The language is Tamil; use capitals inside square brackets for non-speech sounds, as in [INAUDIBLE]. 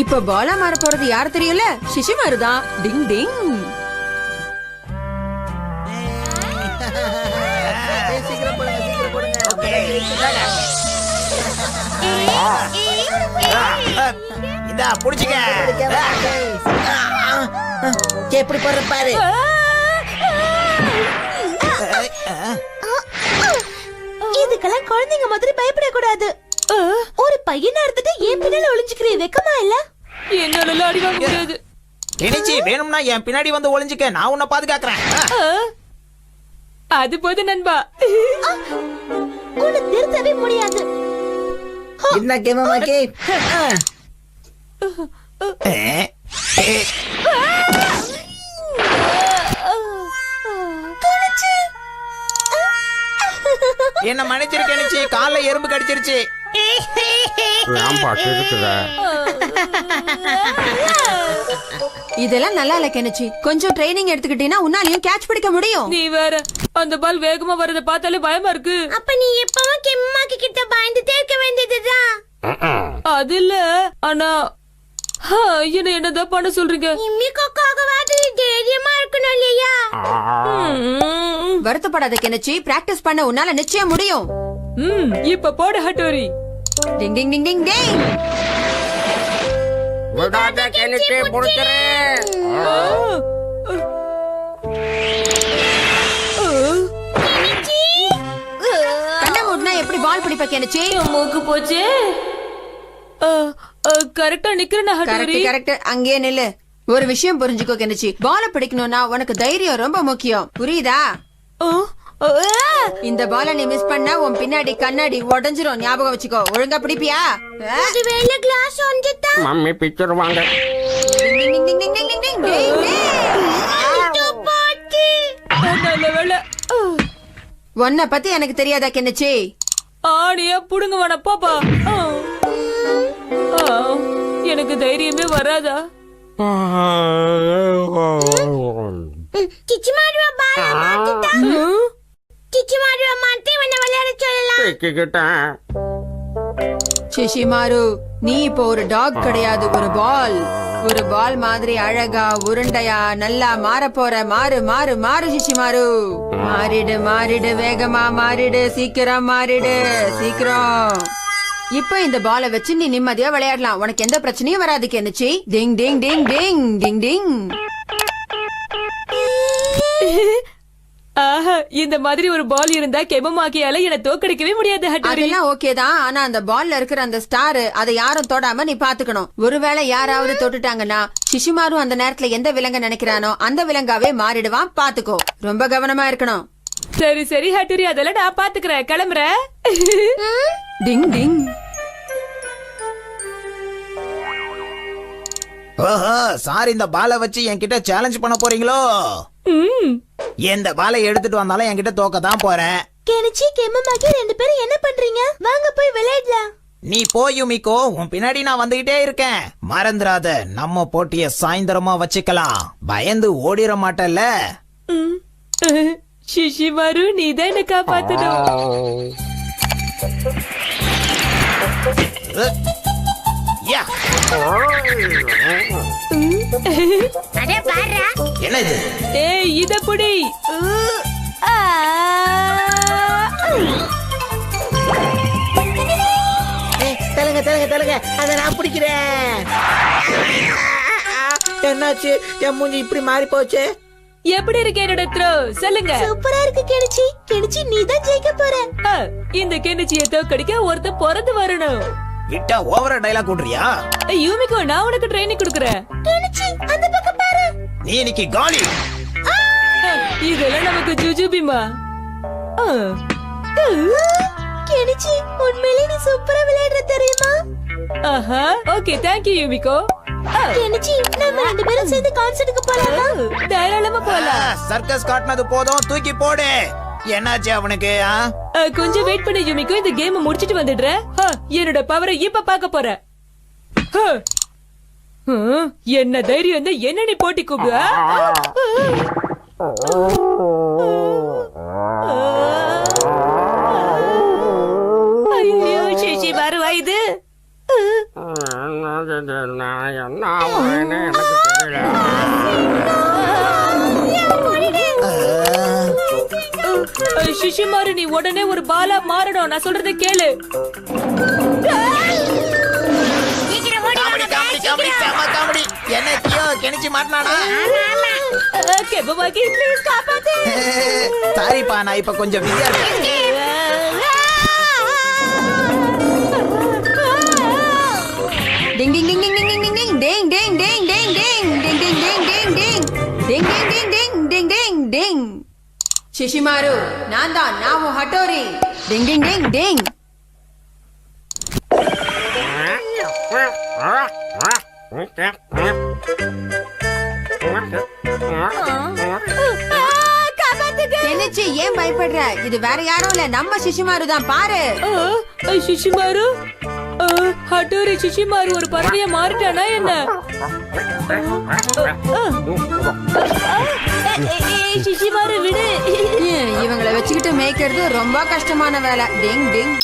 இப்ப பாலா மாற போறது யார் தெரியல சிசிமாரு தான் டிங் டிங். இதா புடிச்சுக்க. எப்படி போடுற பாரு? இதுக்கெல்லாம் குழந்தைங்க மாதிரி பயப்படக்கூடாது. ஒரு பையனா இருந்துட்டு ஏன் பின்னால ஒளிஞ்சுக்கிறீ வெக்கமா இல்ல? என்னால அடி வாங்க முடியாது. கெனிச்சி வேணும்னா என் பின்னாடி வந்து ஒளிஞ்சுக்க. நான் உன்னை பாதுகாக்கிறேன். அது போது நண்பா. உன்னை திருத்தவே முடியாது. என்ன கேமமாக்கி என்ன மன்னிச்சிரு கெனிச்சி. கால்ல எறும்பு கடிச்சிருச்சு. ஏன்பா கேக்குற இதெல்லாம் நல்லா இல்ல கெனிச்சி. கொஞ்சம் ட்ரைனிங் எடுத்துக்கிட்டீங்கன்னா உன்னாலையும் கேட்ச் பிடிக்க முடியும். நீ வேற அந்த பால் வேகமா வரத பார்த்தாலே பயமா இருக்கு. அப்ப நீ எப்பவும் கெம்மாக்கு கிட்ட பயந்துட்டே இருக்க வேண்டியதுதான். அது இல்ல ஆனா என்ன என்னதான் பண்ண சொல்றீங்க? இம்மிக்காகவாது தைரியமா இருக்கணும் இல்லையா? வருத்தப்படாத கெனிச்சி. பிராக்டிஸ் பண்ண உன்னால நிச்சயம் முடியும். ம், இப்ப போடு ஹட்டோரி. டிங் டிங் டிங் டிங் டிங் விடாத கிணச்சு புடிக்கிறேன் கண்ண மூடினா எப்படி பால் பிடிப்ப கெனிச்சி மூக்கு போச்சு. கரெக்டா நிக்கிறேன் கரெக்ட் கரெக்ட். அங்கேயே நில்லு. ஒரு விஷயம் புரிஞ்சுக்கோ கெனிச்சி பால பிடிக்கணும்னா உனக்கு தைரியம் ரொம்ப முக்கியம். புரியுதா? இந்த பால நீ மிஸ் பண்ணா உன் பின்னாடி கண்ணாடி உடஞ்சிரும். ஞாபகம் வச்சுக்கோ. ஒழுங்கா பிடிப்பியா? கிளாஸ் மம்மி பிக்சர் வாங்க. உன்னை பத்தி எனக்கு தெரியாதா கிண்ணச்சி ஆடிய புடுங்க வேணா பாப்பா எனக்கு தைரியமே வராதா? கிச்சிமாடுவா பாலா மாத்துதா சொல்லலாம் சிஷிமாரு நீ இப்போ ஒரு டாக் கிடையாது ஒரு பால். ஒரு பால் மாதிரி அழகா உருண்டையா நல்லா மாற போற மாறு மாறு மாறு சிஷிமாரு மாறிடு மாறிடு வேகமா மாறிடு சீக்கிரம் மாறிடு சீக்கிரம். இப்ப இந்த பால வச்சு நீ நிம்மதியா விளையாடலாம். உனக்கு எந்த பிரச்சனையும் வராது கெனிச்சி டிங் டிங் டிங் டிங் டிங் டிங். இந்த மாதிரி ஒரு பால் இருந்தா கெமமாக்கியால என்ன தோக்கடிக்கவே முடியாது ஹட்டோரி. அதெல்லாம் ஓகே தான். ஆனா அந்த பால்ல இருக்கிற அந்த ஸ்டார் அதை யாரும் தொடாம நீ பாத்துக்கணும். ஒருவேளை யாராவது தொட்டுட்டாங்கன்னா சிசுமாரும் அந்த நேரத்துல எந்த விலங்க நினைக்கிறானோ அந்த விலங்காவே மாறிடுவான். பாத்துக்கோ. ரொம்ப கவனமா இருக்கணும். சரி சரி ஹட்டோரி அதெல்லாம் நான் பாத்துக்கிறேன். கிளம்புறேன் டிங் டிங். ஓஹோ சார் இந்த பாலை வச்சு என்கிட்ட சேலஞ்ச் பண்ண போறீங்களோ? ம், எந்த பாலை எடுத்துட்டு வந்தாலும் என்கிட்ட தோக்க தான் போறேன். கெனிச்சி கெம்மமாக்கி ரெண்டு பேரும் என்ன பண்றீங்க? வாங்க போய் விளையாடலாம். நீ போய் யுமிக்கோ உன் பின்னாடி நான் வந்துகிட்டே இருக்கேன். மறந்துடாத நம்ம போட்டிய சாயந்தரமா வச்சுக்கலாம். பயந்து ஓடிட மாட்டல்ல. சிஷிமாரு நீதான் என்ன காப்பாத்தணும். யா அட பாரு என்ன இது? ஏய் இத புடி. ஏய், தள்ளுங்க தள்ளுங்க தள்ளுங்க அதை நான் பிடிக்கிறேன். என்னாச்சு? என் மூஞ்சி இப்படி மாறி போச்சு? எப்படி இருக்கு என்னோட த்ரோ சொல்லுங்க. சூப்பரா இருக்கு கெனிச்சி. கெனிச்சி நீ தான் ஜெயிக்க போற இந்த கெனிச்சிய தோக்கடிக்க ஒருத்தன் பிறந்து வரணும். விட்டா ஓவரா டைலாக் விடுறியா ஏய், யூமிகோ நான் உனக்கு ட்ரைனிங் கொடுக்கறேன். கெனிச்சி அந்த பக்கம் பாரு. நீ இன்னைக்கு காலி. ஆ, இதெல்லாம் நமக்கு ஜுஜுபிமா? கெனிச்சி உண்மையிலே நீ சூப்பரா விளையாடுற தெரியுமா? ஆஹா ஓகே தேங்க்யூ யூமிகோ. ஆ, கெனிச்சி நம்ம ரெண்டு பேரும் சேர்ந்து கான்சர்ட்டுக்கு போலாமா? தாராளமா போலாம். சர்க்கஸ் காட்டினது போதும் தூக்கி போடு. என்னாச்சு அவனுக்கு கொஞ்சம் வெயிட் பண்ண யூமிக்கோ. இந்த கேம் முடிச்சிட்டு வந்துடுற. என்னோட பவரை இப்ப பாக்க போற. என்ன தைரியம் என்ன நீ போட்டி கூப்பிடுவ? சிஷிமாரு நீ உடனே ஒரு பாலா மாறணும். நான் சொல்றதை கேளு. காமெடி காமெடி காமெடி செம காமெடி. என்ன தியோ கெனிச்சு மாட்டினானா கெபமாக்கி ப்ளீஸ் காப்பாத்து. [LAUGHS] சாரிப்பா நான் இப்ப கொஞ்சம் பிஸியா இருக்கேன். ಶಿಶಿಮಾರು ನಾಂದ ನಾವು Hattori ding ding ding ding. என்னச்சு ஏன் பயப்படுற இது வேற யாரும் இல்ல நம்ம சிஷிமாரு தான் பாரு சிசிமாரு ஹட்டோரி சிஷிமாரு ஒரு பறவைய மாறிட்டானா என்ன? சிஷிமாரு விடு. இவங்களை வச்சுக்கிட்டு மேய்க்கிறது ரொம்ப கஷ்டமான வேலை. டிங் டிங்.